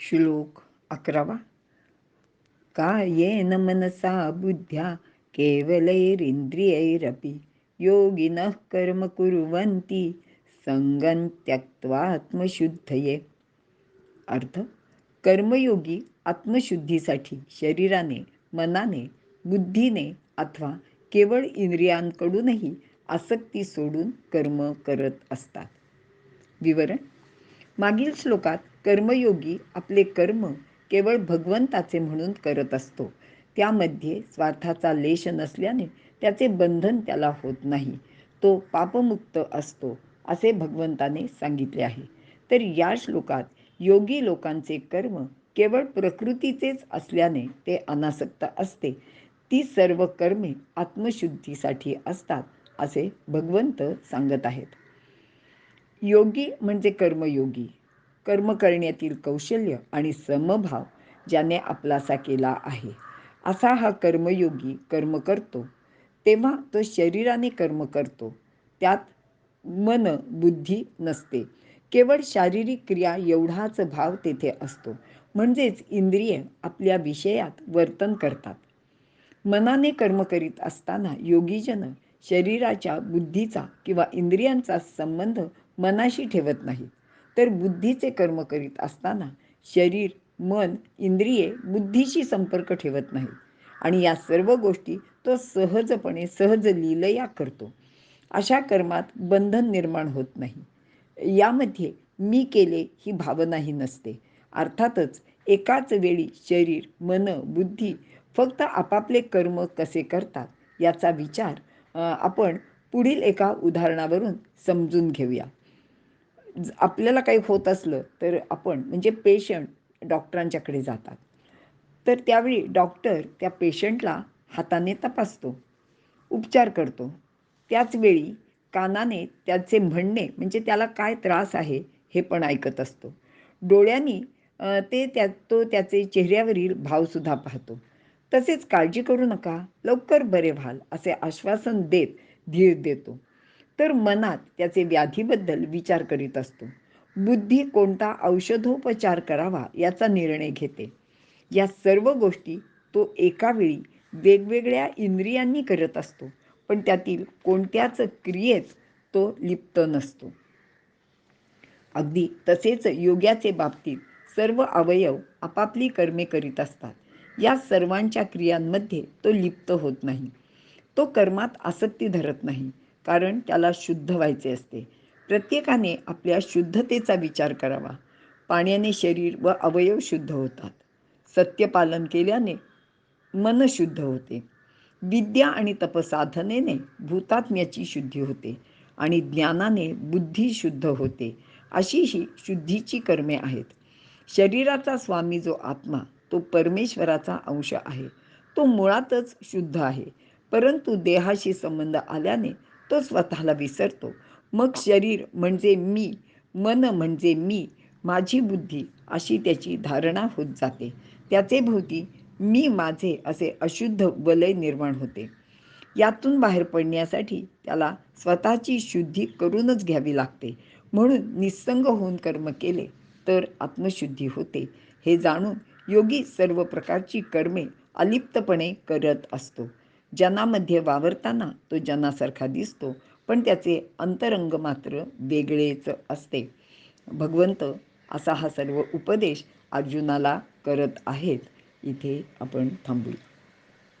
श्लोक अकरावा. कायेन मनसा बुद्ध्या केवलैरिन्द्रियैरपि योगिनः कर्म कुर्वन्ति संगं त्यक्त्वात्मशुद्धये अर्थ कर्मयोगी आत्मशुद्धीसाठी शरीराने मनाने बुद्धीने अथवा केवळ इंद्रियांकडूनही आसक्ती सोडून कर्म करत असतात. विवरण मागील श्लोकात कर्मयोगी आपले कर्म केवळ भगवंताचे म्हणून करत असतो. त्यामध्ये स्वार्थाचा लेश नसल्याने त्याचे बंधन त्याला होत नाही. तो पापमुक्त असतो असे भगवंताने सांगितले आहे. तर या श्लोकात योगी लोकांचे कर्म केवळ प्रकृतीचेच असल्याने ते अनासक्त असते. ती सर्व कर्मे आत्मशुद्धीसाठी असतात असे भगवंत सांगत आहेत. योगी म्हणजे कर्मयोगी. कर्म करण्यातील कौशल्य आणि समभाव ज्याने आपलासा केला आहे. असा हा कर्मयोगी कर्म करतो. तेव्हा तो शरीराने कर्म करतो. त्यात मन बुद्धी नसते. केवळ शारीरिक क्रिया एवढाच भाव तेथे असतो. म्हणजेच इंद्रिय आपल्या विषयात वर्तन करतात. मनाने कर्म करीत असताना योगीजन शरीराच्या बुद्धीचा किंवा इंद्रियांचा संबंध मनाशी ठेवत नाहीत तर बुद्धीचे कर्म करीत असताना शरीर मन इंद्रिये बुद्धीशी संपर्क ठेवत नाहीत. आणि या सर्व गोष्टी तो सहजपणे सहज लीलया करतो. अशा कर्मात बंधन निर्माण होत नाही. यामध्ये मी केले ही भावनाही नसते. अर्थातच एकाच वेळी शरीर मन बुद्धी फक्त आपापले कर्म कसे करतात याचा विचार आपण पुढील एका उदाहरणावरून समजून घेऊया. आपल्याला काही होत असलं तर आपण म्हणजे पेशंट डॉक्टरांच्याकडे जातात. तर त्यावेळी डॉक्टर त्या पेशंटला हाताने तपासतो उपचार करतो. त्याचवेळी कानाने त्याचे म्हणणे म्हणजे त्याला काय त्रास आहे हे पण ऐकत असतो. डोळ्यांनी ते त्या तो त्याचे चेहऱ्यावरील भावसुद्धा पाहतो. तसेच काळजी करू नका लवकर बरे व्हाल असे आश्वासन देत धीर देतो. तर मनात त्याचे व्याधीबद्दल विचार करीत असतो. बुद्धी कोणता औषधोपचार करावा याचा निर्णय घेते. या सर्व गोष्टी तो एकावेळी वेगवेगळ्या इंद्रियांनी करत असतो पण त्यातील कोणत्याच क्रियेत तो लिप्त नसतो. अगदी तसेच योग्याचे बाबतीत सर्व अवयव आपापली कर्मे करीत असतात. या सर्वांच्या क्रियांमध्ये तो लिप्त होत नाही. तो कर्मात आसक्ती धरत नाही. कारण त्याला शुद्ध व्हायचे असते. प्रत्येकाने आपल्या शुद्धतेचा विचार करावा. पाण्याने शरीर व अवयव शुद्ध होतात. सत्यपालन केल्याने मन शुद्ध होते. विद्या आणि तपसाधनेने भूतात्म्याची शुद्धी होते आणि ज्ञानाने बुद्धी शुद्ध होते. अशी ही शुद्धीची कर्मे आहेत. शरीराचा स्वामी जो आत्मा तो परमेश्वराचा अंश आहे. तो मुळातच शुद्ध आहे. परंतु देहाशी संबंध आल्याने तो स्वतःला विसरतो. मग शरीर म्हणजे मी मन म्हणजे मी माझी बुद्धी अशी त्याची धारणा होत जाते. त्याचे भोवती मी माझे असे अशुद्ध वलय निर्माण होते. यातून बाहेर पडण्यासाठी त्याला स्वतःची शुद्धी करूनच घ्यावी लागते. म्हणून निस्संग होऊन कर्म केले तर आत्मशुद्धी होते. हे जाणून योगी सर्व प्रकारची कर्मे अलिप्तपणे करत असतो. जनामध्ये वावरताना तो जनासारखा दिसतो पण त्याचे अंतरंग मात्र वेगळेच असते. भगवंत असा हा सर्व उपदेश अर्जुनाला करत आहेत. इथे आपण थांबूया